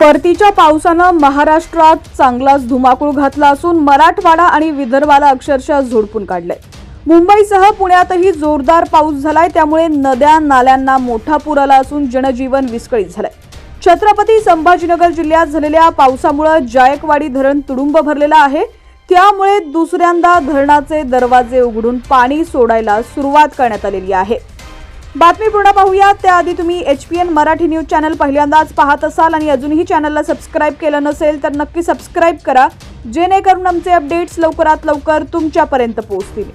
परतीच्या पावसानं महाराष्ट्रात चांगलाच धुमाकूळ घातला असून मराठवाडा आणि विदर्भाला अक्षरशः झोडपून काढलंय. मुंबईसह पुण्यातही जोरदार पाऊस झालाय त्यामुळे नद्या नाल्यांना मोठा पूर आला असून जनजीवन विस्कळीत झालंय. छत्रपती संभाजीनगर जिल्ह्यात झालेल्या पावसामुळे जायकवाडी धरण तुडुंब भरलेलं आहे. त्यामुळे दुसऱ्यांदा धरणाचे दरवाजे उघडून पाणी सोडायला सुरुवात करण्यात आलेली आहे. बातमी पूर्ण पाहूया. त्याआधी तुम्ही H P N Marathi news channel पहिल्यांदाच पाहत असाल आणि अजूनही चॅनलला सबस्क्राईब केलं नसेल तर नक्की सबस्क्राईब करा जेणेकरून आमचे अपडेट्स लवकरात लवकर तुमच्यापर्यंत पोहोचतील.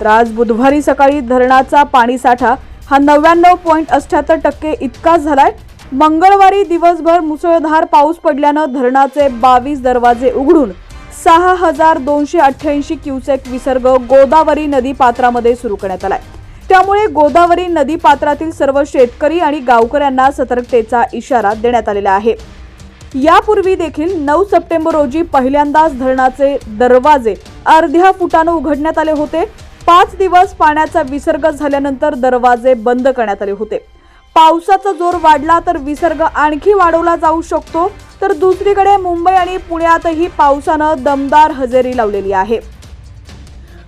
तर आज बुधवारी सकाळी धरणाचा पाणीसाठा हा नव्याण्णव पॉईंट अठ्ठ्याहत्तर टक्के इतका झालाय. मंगळवारी दिवसभर मुसळधार पाऊस पडल्यानं धरणाचे बावीस दरवाजे उघडून सहा हजार दोनशे अठ्ठ्याऐंशी क्युसेक विसर्ग गोदावरी नदी पात्रामध्ये सुरू करण्यात आलाय. त्यामुळे गोदावरी नदी पात्रातील सर्व शेतकरी आणि गावकऱ्यांना सतर्कतेचा इशारा देण्यात आलेला आहे. यापूर्वी देखील नऊ सप्टेंबर रोजी पहिल्यांदाच धरणाचे दरवाजे अर्ध्या फुटानं उघडण्यात आले होते. पाच दिवस पाण्याचा विसर्ग झाल्यानंतर दरवाजे बंद करण्यात आले होते. पावसाचा जोर वाढला तर विसर्ग आणखी वाढवला जाऊ शकतो. तर दुसरीकडे मुंबई आणि पुण्यातही पावसानं दमदार हजेरी लावलेली आहे.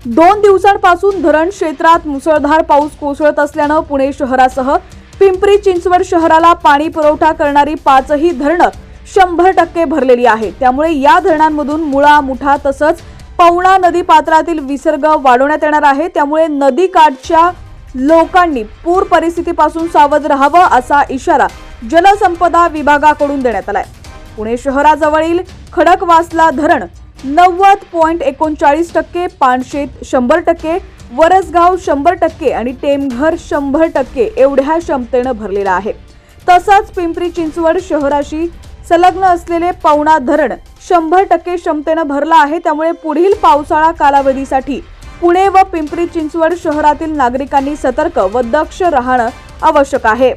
दोन दिवसांपासून धरण क्षेत्रात मुसळधार पाऊस कोसळत असल्यानं पुणे शहरासह पिंपरी चिंचवड शहराला पाणी पुरवठा करणारी पाचही धरणं शंभर टक्के भरलेली आहेत त्यामुळे या धरणांमधून मुळा मुठा तसंच पवणा नदी पात्रातील विसर्ग वाढवण्यात येणार आहे. त्यामुळे नदीकाठच्या लोकांनी पूर परिस्थितीपासून सावध राहावं असा इशारा जलसंपदा विभागाकडून देण्यात आलाय. पुणे शहराजवळील खडकवासला धरण नव्वद पॉईंट एकोणचाळीस टक्के पानशेत शंभर टक्के वरसगाव शंभर टक्के आणि टेमघर शंभर टक्के एवढ्या क्षमतेनं भरलेला आहे. तसंच पिंपरी चिंचवड शहराशी संलग्न असलेले पवना धरण शंभर टक्के क्षमतेनं भरलं आहे. त्यामुळे पुढील पावसाळा कालावधीसाठी पुणे व पिंपरी चिंचवड शहरातील नागरिकांनी सतर्क व दक्ष राहणं आवश्यक आहे.